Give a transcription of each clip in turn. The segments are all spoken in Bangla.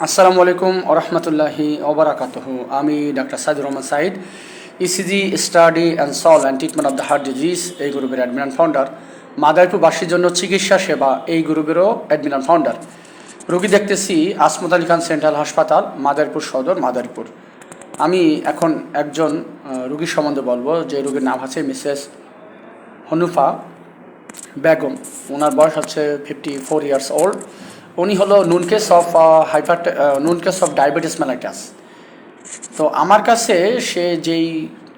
আসসালামু আলাইকুম ওরহমতুল্লাহি ওবরাকাতহ। আমি doctor Saidur Rahman Sayed ECG study and solve and treatment of the heart disease এই গ্রুপের অ্যাডমিন ফাউন্ডার মাদারীপুরবাসীর জন্য চিকিৎসা সেবা, এই গ্রুপেরও অ্যাডমিন ফাউন্ডার রোগী দেখতেছি আসমত আলী খান সেন্ট্রাল হাসপাতাল, মাদারীপুর সদর, মাদারীপুর। আমি এখন একজন রুগীর সম্বন্ধে বলব, যে রুগীর নাম আছে মিসেস হনুফা বেগম। ওনার বয়স হচ্ছে ফিফটি ফোর ইয়ার্স ওল্ড উনি হলো known case of hyper known case of diabetes mellitus তো আমার কাছে সে যেই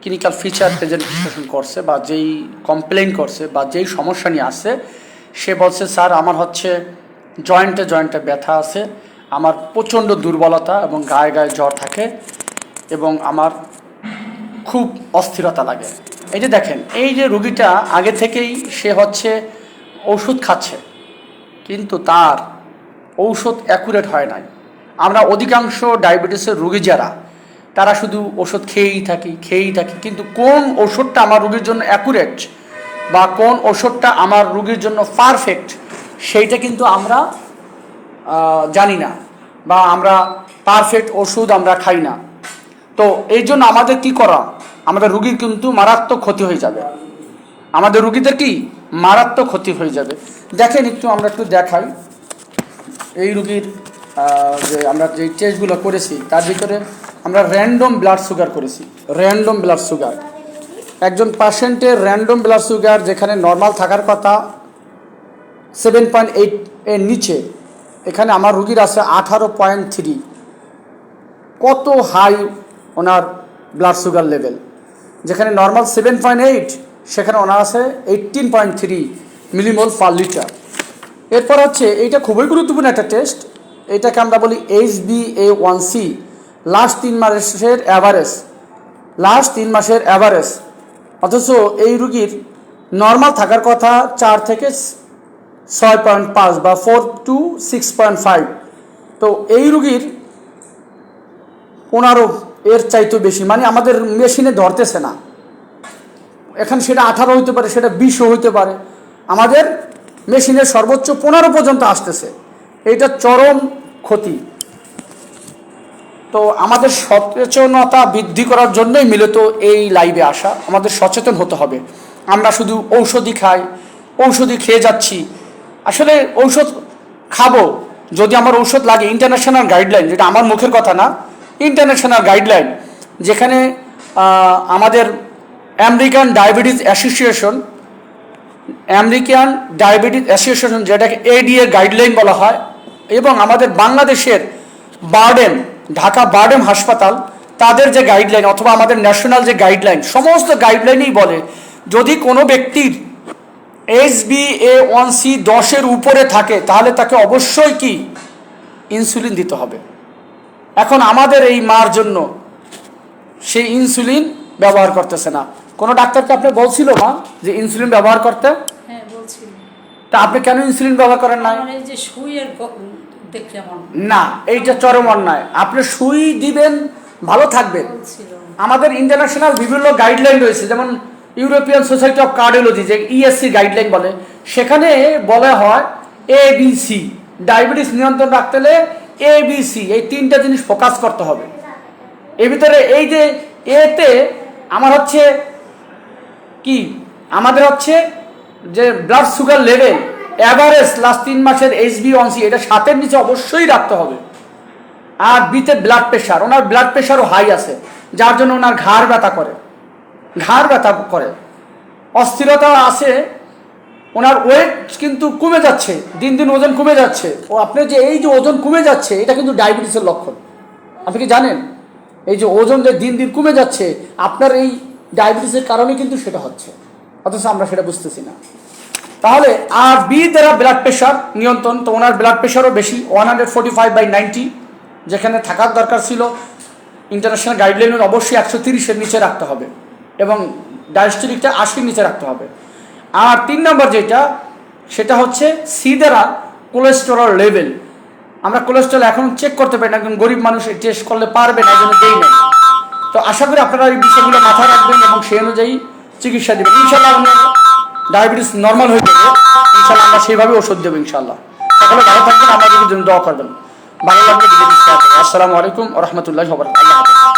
ক্লিনিক্যাল ফিচার প্রেজেন্টেশন করছে বা যেই কমপ্লেন করছে বা যেই সমস্যা নিয়ে আসছে, সে বলছে, স্যার, আমার হচ্ছে জয়েন্টে জয়েন্টে ব্যথা আছে, আমার প্রচণ্ড দুর্বলতা এবং গায়ে গায়ে জ্বর থাকে এবং আমার খুব অস্থিরতা লাগে। এই যে দেখেন, এই যে রুগীটা আগে থেকেই সে হচ্ছে ওষুধ খাচ্ছে, কিন্তু তার ঔষধ অ্যাকুরেট হয় নাই। আমরা অধিকাংশ ডায়াবেটিসের রুগী যারা, তারা শুধু ওষুধ খেয়েই থাকি খেয়েই থাকি, কিন্তু কোন ওষুধটা আমার রুগীর জন্য অ্যাকুরেট বা কোন ওষুধটা আমার রুগীর জন্য পারফেক্ট সেইটা কিন্তু আমরা জানি না বা আমরা পারফেক্ট ওষুধ আমরা খাই না। তো এই জন্য আমাদের কি করা? আমাদের রুগীর কিন্তু মারাত্মক ক্ষতি হয়ে যাবে। আমাদের রুগীদের কি? মারাত্মক ক্ষতি হয়ে যাবে। দেখেন একটু আমরা একটু দেখাই। এই রুগীর যে আমরা যে টেস্টগুলো করেছি, তার ভিতরে আমরা র্যান্ডম ব্লাড সুগার করেছি। র্যান্ডম ব্লাড সুগার একজন পেশেন্টের র্যান্ডম ব্লাড সুগার যেখানে নর্মাল থাকার কথা সেভেন পয়েন্ট এইট এর নিচে, এখানে আমার রুগীর আছে আঠারো পয়েন্ট থ্রি কত হাই ওনার ব্লাড সুগার লেভেল যেখানে নর্মাল সেভেন পয়েন্ট এইট সেখানে ওনার আছে eighteen point three millimole per litre এরপর হচ্ছে, এইটা খুবই গুরুত্বপূর্ণ একটা টেস্ট এটাকে আমরা বলি H B A one C last তিন মাসের অ্যাভারেজ লাস্ট তিন মাসের অ্যাভারেজ অথচ এই রুগীর নর্মাল থাকার কথা চার থেকে ছয় পয়েন্ট পাঁচ বা four to six point five তো এই রুগীর পনেরো এর চাইতে বেশি মানে আমাদের মেশিনে ধরতেছে না। এখন সেটা আঠারো হইতে পারে, সেটা বিশও হইতে পারে। আমাদের মেশিনের সর্বোচ্চ পনেরো পর্যন্ত আসতেছে। এটা চরম ক্ষতি। তো আমাদের সচেতনতা বৃদ্ধি করার জন্যই মূলত এই লাইভে আসা। আমাদের সচেতন হতে হবে। আমরা শুধু ঔষধি খাই ঔষধি খেয়ে যাচ্ছি। আসলে ঔষধ খাব। যদি আমার ঔষধ লাগে ইন্টারন্যাশনাল গাইডলাইন যেটা আমার মুখের কথা না ইন্টারন্যাশনাল গাইডলাইন যেখানে আমাদের American diabetes association American diabetes association, যেটাকে এডিএ গাইডলাইন বলা হয়, এবং আমাদের বাংলাদেশের বার্ডেন ঢাকা বার্ডেন হাসপাতাল, তাদের যে গাইডলাইন অথবা আমাদের ন্যাশনাল যে গাইডলাইন সমস্ত গাইডলাইনেই বলে, যদি কোনো ব্যক্তির S B A one C দশের উপরে থাকে, তাহলে তাকে অবশ্যই কি? ইনসুলিন দিতে হবে। এখন আমাদের এই মার জন্য সেই ইনসুলিন ব্যবহার করতেছে না। কোনো ডাক্তারকে আপনি বলছিল মা যে ইনসুলিন ব্যবহার করতে? হ্যাঁ বলছিল। তা আপনি কেন ইনসুলিন ব্যবহার করেন না এই যে সুইয়ের না এইটা চরম অন্যায়। আপনি সুই দিবেন ভালো থাকবেন। আমাদের ইন্টারন্যাশনাল বিভিন্ন গাইডলাইন রয়েছে যেমন ইউরোপিয়ান সোসাইটি অফ কার্ডিওলজি যে ইএসসি গাইডলাইন বলে সেখানে বলা হয় এ বি সি ডায়াবেটিস নিয়ন্ত্রণ রাখতে হলে এ বি সি এই তিনটা জিনিস ফোকাস করতে হবে। এর ভিতরে এই যে এতে আমার হচ্ছে কি? আমাদের হচ্ছে যে blood sugar level average last তিন মাসের এইচ বি ওয়ান সি এটা সাতের নিচে অবশ্যই রাখতে হবে। আর বিতে ব্লাড প্রেশার ওনার ব্লাড প্রেশারও হাই আছে, যার জন্য ওনার ঘাড় ব্যথা করে। ঘাড় ব্যথা করে। অস্থিরতা আছে, ওনার ওয়েট কিন্তু কমে যাচ্ছে, দিন দিন ওজন কমে যাচ্ছে। ও আপনার যে এই যে ওজন কমে যাচ্ছে, এটা কিন্তু ডায়াবেটিসের লক্ষণ। আপনি কি জানেন? এই যে ওজন যে দিন দিন কমে যাচ্ছে, আপনার এই ডায়াবেটিসের কারণে কিন্তু সেটা হচ্ছে। অথচ আমরা সেটা বুঝতেছি না। তাহলে আর বি দ্বারা ব্লাড প্রেশার নিয়ন্ত্রণ, তো ওনার ব্লাড প্রেশারও বেশি one hundred forty five by ninety যেখানে থাকার দরকার ছিল। ইন্টারন্যাশনাল গাইডলাইনের অবশ্যই একশো তিরিশের নিচে রাখতে হবে এবং ডায়াস্ট্রিকটা আশির নিচে রাখতে হবে। আর তিন নম্বর যেটা, সেটা হচ্ছে সি দ্বারা কোলেস্টেরল লেভেল আমরা কোলেস্টেরল এখন চেক করতে পারি না, একজন গরিব মানুষ টেস্ট করলে পারবে না জন্য দেই না তো আশা করি আপনারা এই বিষয়গুলো মাথায় রাখবেন এবং সেই অনুযায়ী চিকিৎসা দেবেন। ইনশাল্লাহ আপনার ডায়াবেটিস নর্মাল হয়ে যাবে। ইনশাল্লাহ আমরা সেইভাবে ওষুধ দেবো ইনশাল্লাহ সকলে ভালো থাকবেন, আমাদের জন্য দোয়া করবেন। ভালো লাগবে আসসালামু আলাইকুম রহমতুল্লাহ আল্লাহ হাফেজ।